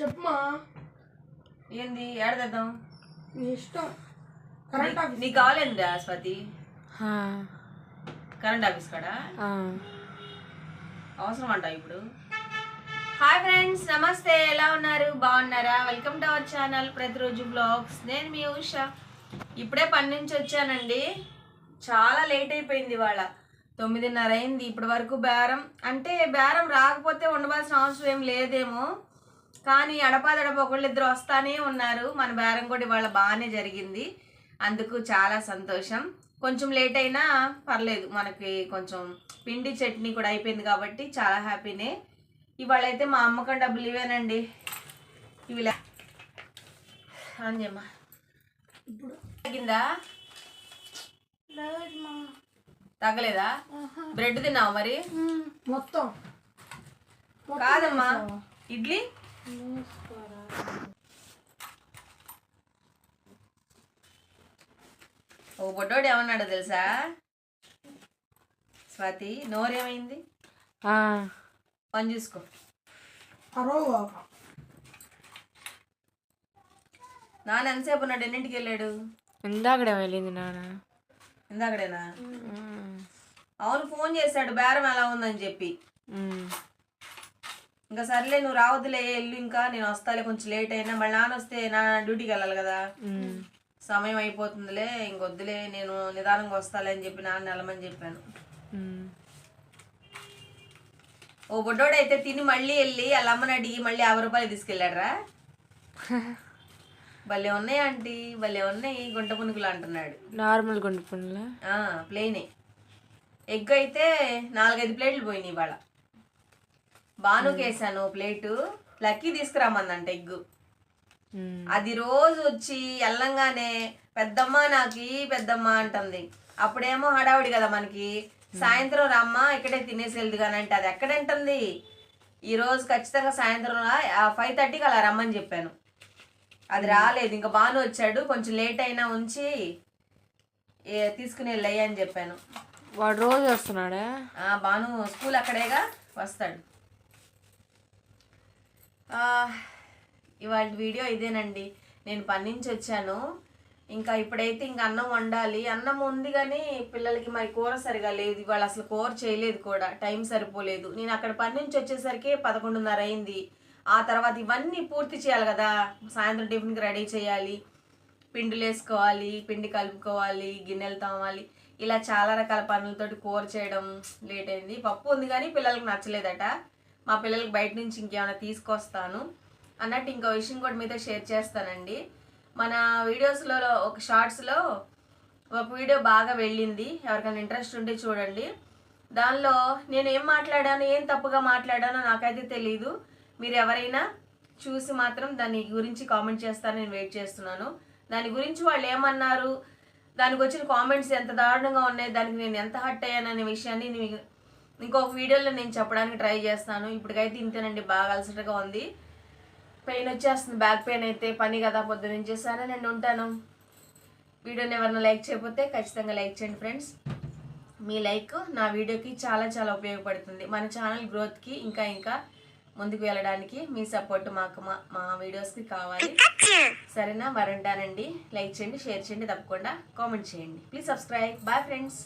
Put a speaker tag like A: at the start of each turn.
A: చెప్పమా
B: ఏంది ఏడదేద్దాం
A: నీ ఇష్టం. కరెంట్ ఆఫీస్
B: నీకు కావాలేందా స్వాతి? కరెంట్ ఆఫీస్ కాడా?
C: ఆ.
B: అవసరం అంట ఇప్పుడు? హాయ్ ఫ్రెండ్స్ నమస్తే. ఎలా ఉన్నారు? బాగున్నారా? వెల్కమ్ టు అవర్ ఛానల్ ప్రతిరోజు బ్లాగ్స్. నేను మీ ఉష. ఇప్పుడే పని నుంచి వచ్చానండి. చాలా లేట్ అయిపోయింది ఇవాళ. తొమ్మిదిన్నర అయింది ఇప్పటి వరకు బేరం. అంటే బేరం రాకపోతే ఉండవలసిన అవసరం ఏం లేదేమో. కానీ అడపాదడప ఒకళ్ళిద్దరు వస్తానే ఉన్నారు. మన బేరం కూడా ఇవాళ బాగానే జరిగింది. అందుకు చాలా సంతోషం. కొంచెం లేట్ అయినా పర్లేదు. మనకి కొంచెం పిండి చట్నీ కూడా అయిపోయింది కాబట్టి చాలా హ్యాపీనే. ఇవాళ అయితే మా అమ్మకం డబ్బులు ఇవేనండి ఇవి అంజమ్మా
A: ఇప్పుడు?
B: తగ్గిందా? తగ్గలేదా? బ్రెడ్ తిన్నావా మరి?
A: మొత్తం.
B: కాదమ్మా? ఇడ్లీ. ఓ బొడ్డోడు ఏమన్నాడో తెలుసా? స్వాతి నోరేమైంది?
C: ఆ,
B: పని చూసుకో.
A: అరవ.
B: నాన్న ఎంతసేపు ఉన్నాడు? ఎన్నింటికి వెళ్ళాడు?
C: ఇందాకడే వెళ్ళింది నాన్న.
B: ఇందాకడేనా? అవును ఫోన్ చేశాడు. బేరం ఎలా ఉందని చెప్పి. ఇంకా సర్లే నువ్వు రావద్దులే ఎల్లు ఇంకా నేను వస్తాలే కొంచెం లేట్ అయినా మళ్ళీ నాన్న వస్తే నా డ్యూటీకి వెళ్ళాలి కదా. సమయం అయిపోతుందిలే ఇంకొద్దులే నేను నిదానంగా వస్తాలే అని చెప్పి నాన్న వెళ్ళమని చెప్పాను. ఓ బుడ్డోడు అయితే తిని మళ్ళీ వెళ్ళి వాళ్ళ అమ్మని అడిగి మళ్ళీ యాభై రూపాయలు తీసుకెళ్ళాడరా. భలే ఉన్నాయి ఆంటీ భలే ఉన్నాయి గుంట పునుకులు అంటున్నాడు.
C: నార్మల్ పుండ్లా
B: ఆ, ప్లేనే ఎగ్ అయితే నాలుగైదు ప్లేట్లు పోయినాయి ఇవాళ. బానుకేసాను ప్లేటు. లక్కీ తీసుకురామందంట ఎగ్గు.
C: ఉమ్,
B: అది రోజు వచ్చి ఎల్లంగానే పెద్దమ్మ నాకి పెద్దమ్మ అంటుంది. అప్పుడేమో హడావుడి కదా మనకి. సాయంత్రం రమ్మ ఇక్కడే తినేసి వెళ్దు కానీ అంటే అది ఎక్కడంటుంది? ఈ రోజు ఖచ్చితంగా సాయంత్రం ఫైవ్ థర్టీకి అలా రమ్మని చెప్పాను. అది రాలేదు. ఇంకా బాను వచ్చాడు కొంచెం లేట్ అయినా ఉంచి తీసుకుని వెళ్ళయ్యా అని చెప్పాను.
C: వాడు రోజు వస్తున్నాడా?
B: బాను స్కూల్ అక్కడేగా వస్తాడు. ఇవాళ వీడియో ఇదేనండి. నేను పని నుంచి వచ్చాను. ఇంకా ఇప్పుడైతే ఇంకా అన్నం వండాలి. అన్నం ఉంది కానీ పిల్లలకి మరి కూర సరిగా లేదు. ఇవాళ అసలు కూర చేయలేదు కూడా. టైం సరిపోలేదు. నేను అక్కడ పని నుంచి వచ్చేసరికి పదకొండున్నర అయింది. ఆ తర్వాత ఇవన్నీ పూర్తి చేయాలి కదా. సాయంత్రం టిఫిన్కి రెడీ చేయాలి. పిండిలు వేసుకోవాలి పిండి కలుపుకోవాలి గిన్నెలు తోమాలి. ఇలా చాలా రకాల పనులతోటి కూర చేయడం లేట్ అయింది. పప్పు ఉంది కానీ పిల్లలకి నచ్చలేదట. మా పిల్లలకి బయట నుంచి ఇంకేమైనా తీసుకొస్తాను. అన్నట్టు ఇంకో విషయం కూడా మీతో షేర్ చేస్తానండి. మన వీడియోస్లో ఒక షార్ట్స్లో ఒక వీడియో బాగా వెళ్ళింది. ఎవరికైనా ఇంట్రెస్ట్ ఉంటే చూడండి. దానిలో నేను ఏం మాట్లాడాను ఏం తప్పుగా మాట్లాడానో నాకైతే తెలియదు మీరు ఎవరైనా చూసి మాత్రం దాని గురించి కామెంట్ చేస్తారని నేను వెయిట్ చేస్తున్నాను. దాని గురించి వాళ్ళు ఏమన్నారు దానికి వచ్చిన కామెంట్స్ ఎంత దారుణంగా ఉన్నాయి దానికి నేను ఎంత హట్ అయ్యాననే విషయాన్ని ఇంకొక వీడియోలో నేను చెప్పడానికి ట్రై చేస్తాను. ఇప్పటికైతే ఇంతేనండి బాగా అలసటగా ఉంది. పెయిన్ వచ్చేస్తుంది బ్యాక్ పెయిన్ అయితే పని కదా పొద్దు నుంచి సరే నేను ఉంటాను. వీడియోని ఎవరైనా లైక్ చేయకపోతే ఖచ్చితంగా లైక్ చేయండి ఫ్రెండ్స్. మీ లైక్ నా వీడియోకి చాలా చాలా ఉపయోగపడుతుంది. మన ఛానల్ గ్రోత్కి ఇంకా ఇంకా ముందుకు వెళ్ళడానికి మీ సపోర్ట్ మాకు మా మా వీడియోస్కి కావాలి. సరేనా? మరి ఉంటానండి లైక్ చేయండి షేర్ చేయండి తప్పకుండా కామెంట్ చేయండి. Please subscribe. Bye friends.